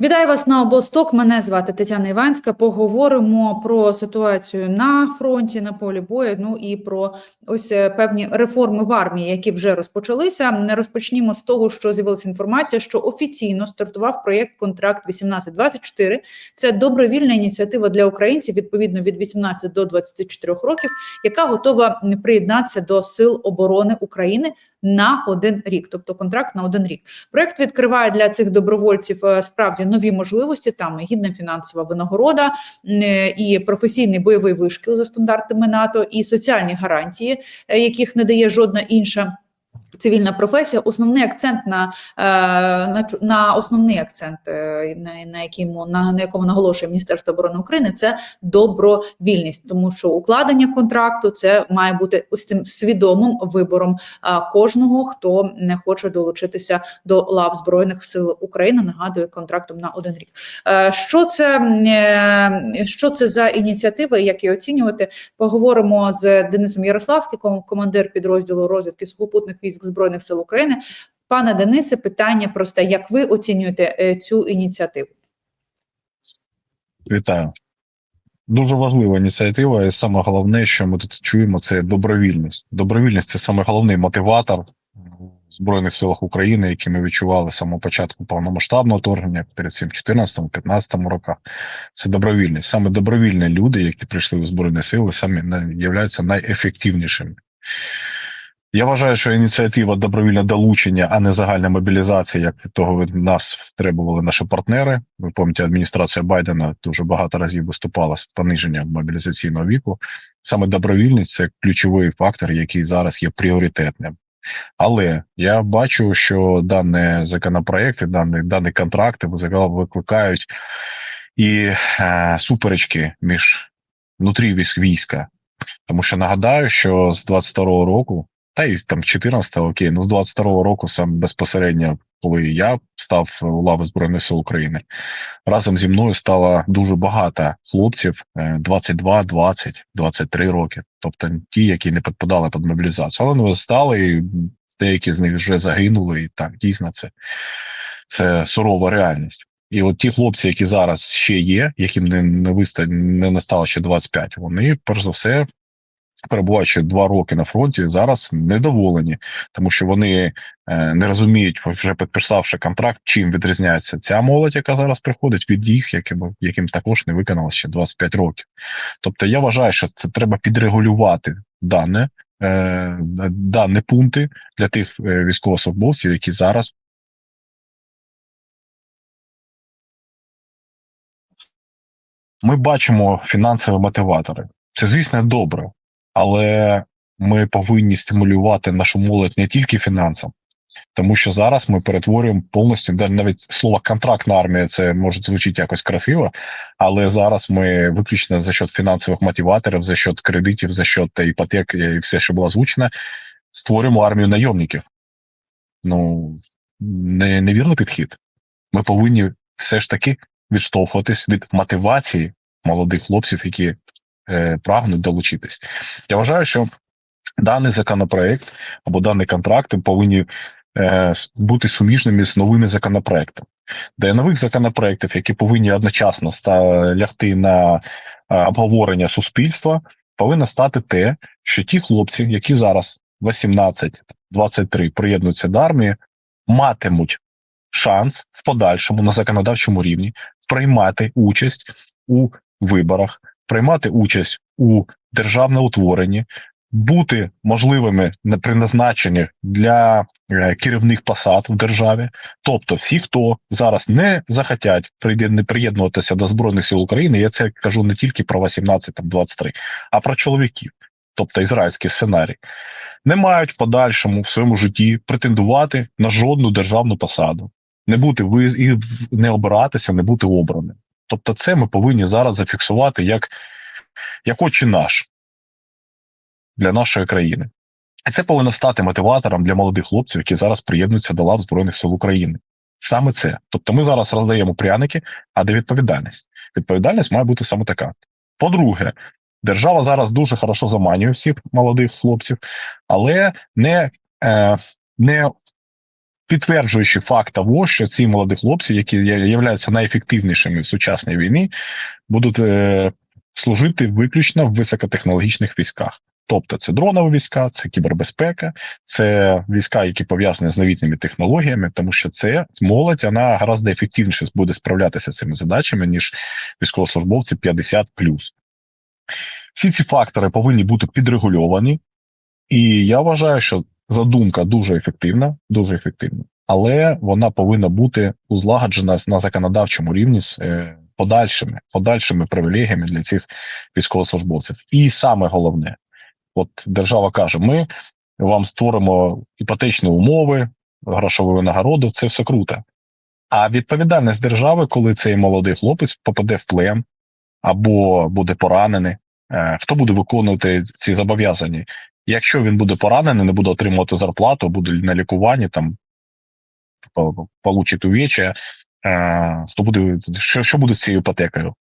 Вітаю вас на обосток. Мене звати Тетяна Іванська. Поговоримо про ситуацію на фронті на полі бою. Ну і про ось е, певні реформи в армії, які вже розпочалися. Не розпочнімо з того, що з'явилася інформація, що офіційно стартував проєкт контракт 1824. Це добровільна ініціатива для українців відповідно від 18 до 24 років, яка готова приєднатися до сил оборони України на один рік, тобто контракт на один рік. Проект відкриває для цих добровольців е, справді нові можливості. Там гідна фінансова винагорода, е, і професійний бойовий вишкіл за стандартами НАТО, і соціальні гарантії, е, яких не дає жодна інша. Цивільна професія, основний акцент на, е, на, основний акцент, е, на, на, якому, на, на якому наголошує Міністерство оборони України, це добровільність, тому що укладення контракту це має бути ось цим свідомим вибором а, кожного, хто не хоче долучитися до лав збройних сил України. Нагадую, контрактом на один рік. Е, Що це е, що це за ініціатива? Як її оцінювати? Поговоримо з Денисом Ярославським, ком- командир підрозділу розвідки сухопутних військ збройних сил України. Пане Денисе, питання просте: як ви оцінюєте е, цю ініціативу? Вітаю. Дуже важлива ініціатива, і саме головне, що ми тут чуємо, це добровільність. Добровільність це саме головний мотиватор в Збройних силах України, який ми відчували з самого початку повномасштабного вторгнення перед цим 14-15 роках. Це добровільність. Саме добровільні люди, які прийшли в Збройні сили, самі являються найефективнішими. Я вважаю, що ініціатива добровільне долучення, а не загальна мобілізація, як того нас требували наші партнери. Ви пам'ятаєте, адміністрація Байдена дуже багато разів виступала з пониженням мобілізаційного віку. Саме добровільність це ключовий фактор, який зараз є пріоритетним. Але я бачу, що дані законопроекти, дані, дані контракти викликають і е, суперечки між внутрі військ війська. Тому що нагадаю, що з 22-го року та й там 14-го, окей, ну з 22-го року сам безпосередньо, коли я став у лави Збройних сил України, разом зі мною стало дуже багато хлопців е, 22, 20, 23 роки. Тобто ті, які не підпадали під мобілізацію. Але вони стали, і деякі з них вже загинули, і так, дійсно, це, це сурова реальність. І от ті хлопці, які зараз ще є, яким не, не виста не настало ще 25, вони перш за все перебуваючи два роки на фронті, зараз недоволені, тому що вони е, не розуміють, вже підписавши контракт, чим відрізняється ця молодь, яка зараз приходить від їх, яким, яким також не виконалося ще 25 років. Тобто я вважаю, що це треба підрегулювати дане. е, Дані пункти для тих е, військовослужбовців, які зараз ми бачимо фінансові мотиватори. Це, звісно, добре, але ми повинні стимулювати нашу молодь не тільки фінансом, тому що зараз ми перетворюємо повністю навіть слово контрактна армія, це може звучить якось красиво, але зараз ми виключно за счет фінансових мотиваторів, за счет кредитів, за счет іпотек і все, що було озвучено, створюємо армію найомників. Ну не, невірний підхід. Ми повинні все ж таки відштовхуватись від мотивації молодих хлопців, які прагнуть долучитись. Я вважаю, що даний законопроект або дані контракти повинні е, бути суміжними з новими законопроектами. Для нових законопроектів, які повинні одночасно лягти на е, обговорення суспільства, повинно стати те, що ті хлопці, які зараз 18-23 приєднуються до армії, матимуть шанс в подальшому на законодавчому рівні приймати участь у виборах, приймати участь у державному утворенні, бути можливими на призначенні для е, керівних посад в державі. Тобто, всі, хто зараз не захотять не приєднуватися до збройних сил України, я це кажу не тільки про 18-23, а про чоловіків, тобто ізраїльський сценарій, не мають в подальшому в своєму житті претендувати на жодну державну посаду, не бути ви не обиратися, не бути обраним. Тобто, це ми повинні зараз зафіксувати як, як очі наш для нашої країни. І це повинно стати мотиватором для молодих хлопців, які зараз приєднуються до лав Збройних сил України. Саме це. Тобто ми зараз роздаємо пряники, а де відповідальність? Відповідальність має бути саме така. По-друге, держава зараз дуже хорошо заманює всіх молодих хлопців, але не, е, не підтверджуючи факт того, що ці молоді хлопці, які являються найефективнішими в сучасній війні, будуть е, служити виключно в високотехнологічних військах. Тобто це дронові війська, це кібербезпека, це війська, які пов'язані з новітніми технологіями, тому що це молодь, вона гораздо ефективніше буде справлятися з цими задачами, ніж військовослужбовці 50 Всі ці фактори повинні бути підрегульовані, і я вважаю, що задумка дуже ефективна, дуже ефективна, але вона повинна бути узлагоджена на законодавчому рівні з е, подальшими, подальшими привілегіями для цих військовослужбовців. І саме головне, от держава каже: ми вам створимо іпотечні умови, грошову винагороду, це все круто. А відповідальність держави, коли цей молодий хлопець попаде в плен або буде поранений, е, хто буде виконувати ці зобов'язання? Якщо він буде поранений, не буде отримувати зарплату, буде на лікуванні, там по- получить увечья, е, то буде що, що буде з цією іпотекою?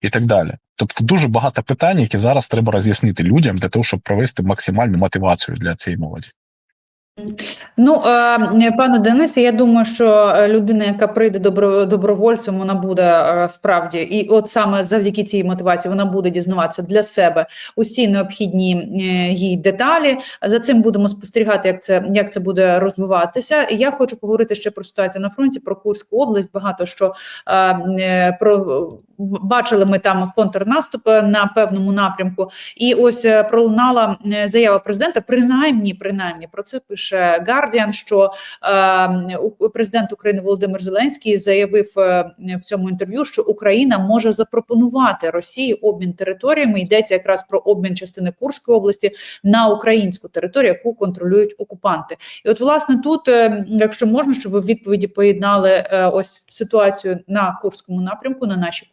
І так далі. Тобто дуже багато питань, які зараз треба роз'яснити людям для того, щоб провести максимальну мотивацію для цієї молоді. Ну, е, пане Денисе, я думаю, що е, людина, яка прийде добровольцем, вона буде е, справді, і от саме завдяки цій мотивації вона буде дізнаватися для себе усі необхідні їй деталі. За цим будемо спостерігати, як це як це буде розвиватися. Я хочу поговорити ще про ситуацію на фронті, про Курську область. Багато що про бачили ми там контрнаступ на певному напрямку. І ось е, пролунала е, заява президента. Принаймні, принаймні про це пише Guardian, що е, президент України Володимир Зеленський заявив е, в цьому інтерв'ю, що Україна може запропонувати Росії обмін територіями. Йдеться якраз про обмін частини Курської області на українську територію, яку контролюють окупанти. І от, власне, тут, якщо можна, щоб ви в відповіді поєднали ось ситуацію на Курському напрямку, на нашій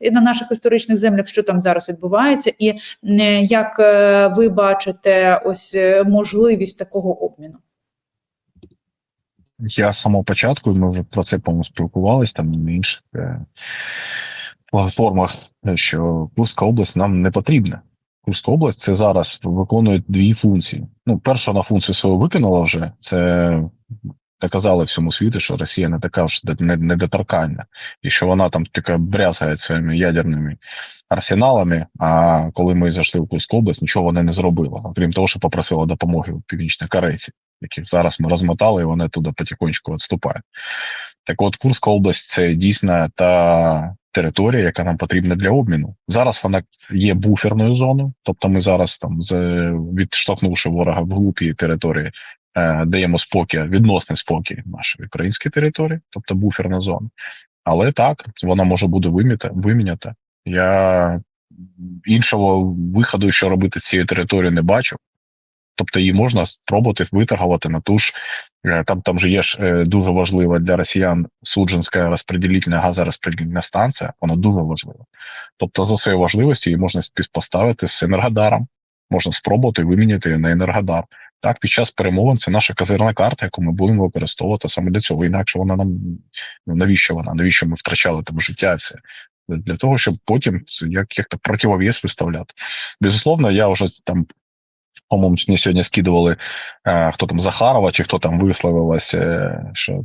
І на наших історичних землях, що там зараз відбувається, і е, як е, ви бачите ось е, можливість такого обміну? Я з самого початку, ми вже про це по-моєму спілкувалися там на інших платформах, що Курська область нам не потрібна. Курська область це зараз виконує дві функції. Ну, перша вона функцію свою виконала вже. Це доказали всьому світу, що Росія не така ж не- недоторканна, і що вона там тільки брязгає своїми ядерними арсеналами. А коли ми зайшли в Курську область, нічого вона не зробила, окрім того, що попросила допомоги у північно-корейці яких зараз ми розмотали, і вони туди потихоньку відступають. Так от Курська область це дійсно та територія, яка нам потрібна для обміну. Зараз вона є буферною зоною, тобто ми зараз там відштовхнувши ворога в глупі території, е, даємо спокій, відносний спокій нашій українській території, тобто буферна зона. Але так, вона може бути виміта, вимінята. Я іншого виходу, що робити з цією територією, не бачу. Тобто її можна спробувати виторгувати на ту ж е, там, там же є ж е, дуже важлива для росіян Суджинська розподілительна газорозподільна станція, вона дуже важлива. Тобто, за своєю важливості її можна співпоставити з Енергодаром, можна спробувати виміняти на Енергодар. Так, під час перемовин це наша козирна карта, яку ми будемо використовувати саме для цього. Інакше вона нам ну, навіщо вона? Навіщо ми втрачали там життя? Все для того, щоб потім як як-то противовес виставляти. Безусловно, я вже там по-моєму, мені сьогодні скидували, е, хто там Захарова, чи хто там висловилася, е, що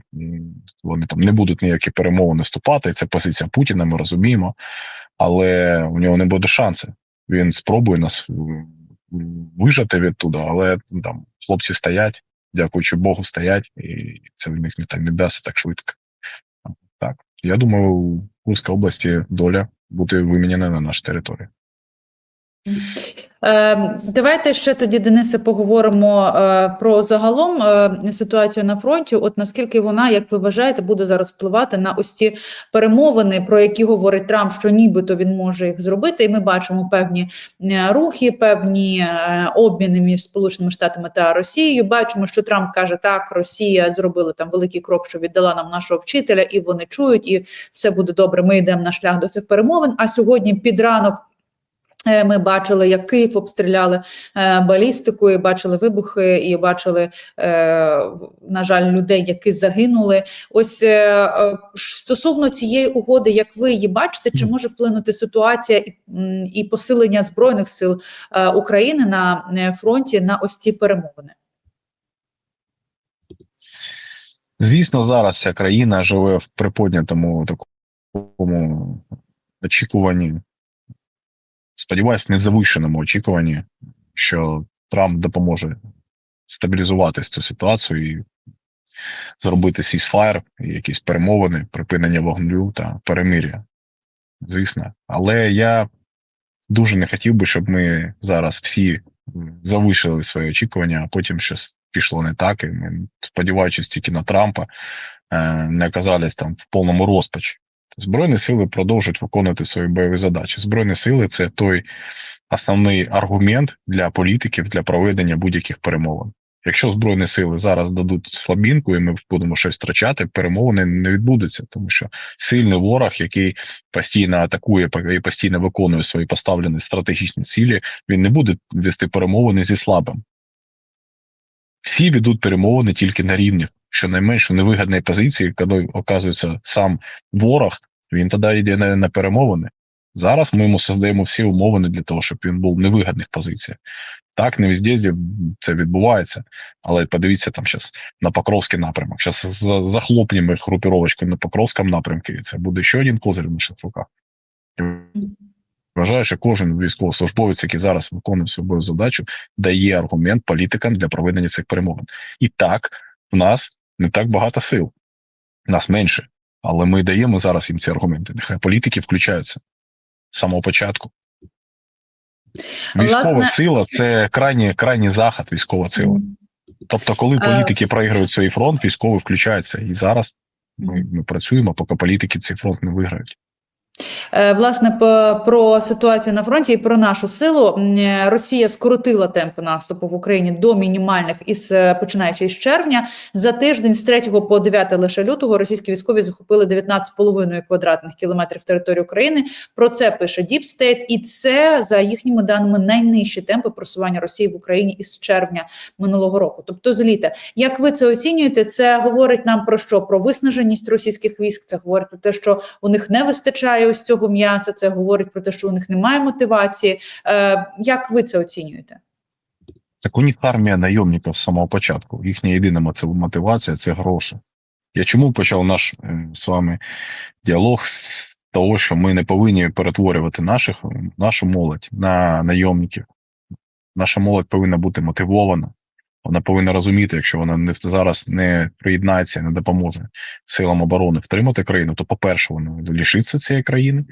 вони там не будуть ніякі перемовини вступати. Це позиція Путіна, ми розуміємо, але у нього не буде шансу. Він спробує нас м, відтуда, але ну, там хлопці стоять, дякуючи Богу, стоять, і це в них не так не вдасться так швидко. Так, я думаю, у Курській області доля бути вимінена на нашу територію. Е, Давайте ще тоді, Денисе, поговоримо е, про загалом е, ситуацію на фронті. От наскільки вона, як ви вважаєте, буде зараз впливати на ось ці перемовини, про які говорить Трамп, що нібито він може їх зробити, і ми бачимо певні е, рухи, певні обміни між Сполученими Штатами та Росією. Бачимо, що Трамп каже, так, Росія зробила там великий крок, що віддала нам нашого вчителя, і вони чують, і все буде добре. Ми йдемо на шлях до цих перемовин. А сьогодні під ранок. Е, Ми бачили, як Київ обстріляли е, балістикою, бачили вибухи і бачили, е, на жаль, людей, які загинули. Ось стосовно цієї угоди, як ви її бачите, чи може вплинути ситуація і, посилення збройних сил України на фронті на ось ці перемовини? Звісно, зараз вся країна живе в приподнятому такому очікуванні. Сподіваюсь, не в завищеному очікуванні, що Трамп допоможе стабілізувати цю ситуацію і зробити сісфайр, якісь перемовини, припинення вогню та перемир'я. Звісно. Але я дуже не хотів би, щоб ми зараз всі завишили свої очікування, а потім щось пішло не так, і ми, сподіваючись тільки на Трампа, е, не оказались там в повному розпачі. Збройні сили продовжують виконувати свої бойові задачі. Збройні сили це той основний аргумент для політиків для проведення будь-яких перемовин. Якщо збройні сили зараз дадуть слабінку, і ми будемо щось втрачати, перемовини не відбудуться, тому що сильний ворог, який постійно атакує і постійно виконує свої поставлені стратегічні цілі, він не буде вести перемовини зі слабим. Всі ведуть перемовини тільки на рівні, щонайменш в невигідній позиції, коли оказується сам ворог, він тоді йде на, на перемовини. Зараз ми йому создаємо всі умови для того, щоб він був в невигідних позиціях. Так, не везде це відбувається, але подивіться там зараз на Покровський напрямок. Зараз захлопнемо групіровочку на Покровському напрямку, і це буде ще один козир в наших руках. Вважаю, що кожен військовослужбовець, який зараз виконує свою задачу, дає аргумент політикам для проведення цих перемовин. І так, в нас не так багато сил, нас менше, але ми даємо зараз їм ці аргументи. Нехай політики включаються з самого початку. Військова Власне- сила це крайній, крайній захід військова сила. Тобто, коли Е, політики проігрують свій фронт, військові включаються. І зараз ми, ми працюємо, поки політики цей фронт не виграють. Е, Власне, про ситуацію на фронті і про нашу силу е, Росія скоротила темпи наступу в Україні до мінімальних із е, починаючи з червня. За тиждень з 3 по 9 лише лютого російські військові захопили 19,5 квадратних кілометрів території України. Про це пише Deep State, і це за їхніми даними найнижчі темпи просування Росії в Україні із червня минулого року, тобто з літа. Як ви це оцінюєте? Це говорить нам про що? Про виснаженість російських військ. Це говорить про те, що у них не вистачає ось цього м'яса. Це говорить про те, що у них немає мотивації. Е, як ви це оцінюєте? Так у них армія найомників з самого початку. Їхня єдина мотивація це гроші. Я чому почав наш е, з вами діалог з того, що ми не повинні перетворювати наших, нашу молодь на найомників. Наша молодь повинна бути мотивована. Вона повинна розуміти, якщо вона не зараз не приєднається, не допоможе силам оборони втримати країну, то, по-перше, вона лишиться цієї країни.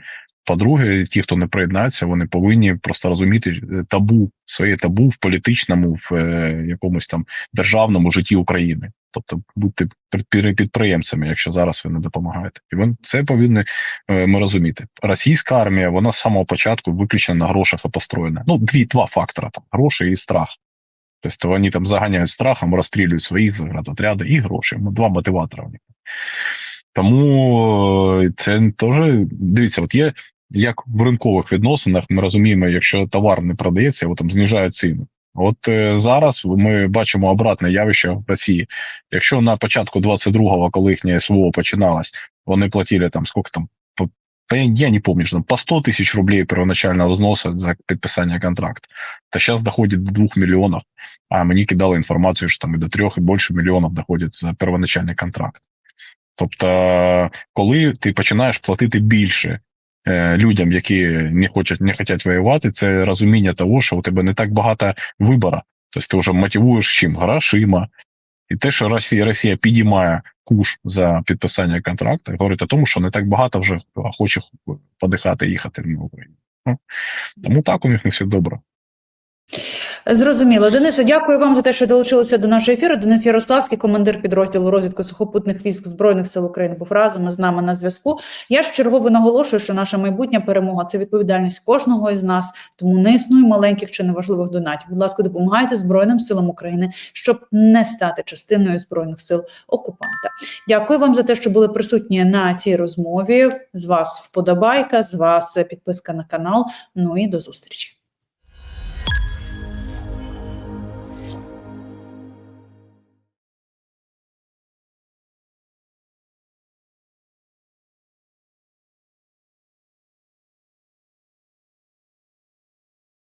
По-друге, ті, хто не приєднається, вони повинні просто розуміти е, табу, своє табу в політичному, в е, якомусь там державному житті України. Тобто бути підпри- підприємцями, якщо зараз ви не допомагаєте. І вони це повинні е, ми розуміти. Російська армія, вона з самого початку виключно на грошах і построєна. Ну, дві два фактора: там гроші і страх. Тобто вони там заганяють страхом, розстрілюють своїх заградотряди і гроші. Два мотиватора в. Тому е, це теж дивіться, от є як в ринкових відносинах, ми розуміємо, якщо товар не продається, його там знижають ціну. От е, зараз ми бачимо обратне явище в Росії. Якщо на початку 22-го, коли їхнє СВО починалось, вони платили там скільки там я, не помню, там по 100 тысяч рублей первоначального взноса за підписання контракту. Та зараз доходить до 2 мільйонів, а мені кидали інформацію, що там і до 3 і більше мільйонів доходить за первоначальний контракт. Тобто, коли ти починаєш платити більше е, людям, які не хочуть не хочуть воювати, це розуміння того, що у тебе не так багато вибору. Тобто ти вже мотивуєш чим грошима. І те, що Росія Росія підіймає куш за підписання контракту, говорить о тому, що не так багато вже хоче подихати їхати на Україну. Ну, Тому так у них не все добре. Зрозуміло, Денисе, дякую вам за те, що долучилися до нашого ефіру. Денис Ярославський, командир підрозділу розвідку сухопутних військ збройних сил України, був разом з нами на зв'язку. Я ж чергово наголошую, що наша майбутня перемога це відповідальність кожного із нас, тому не існує маленьких чи неважливих донатів. Будь ласка, допомагайте Збройним силам України, щоб не стати частиною збройних сил окупанта. Дякую вам за те, що були присутні на цій розмові. З вас вподобайка, з вас підписка на канал. Ну і до зустрічі.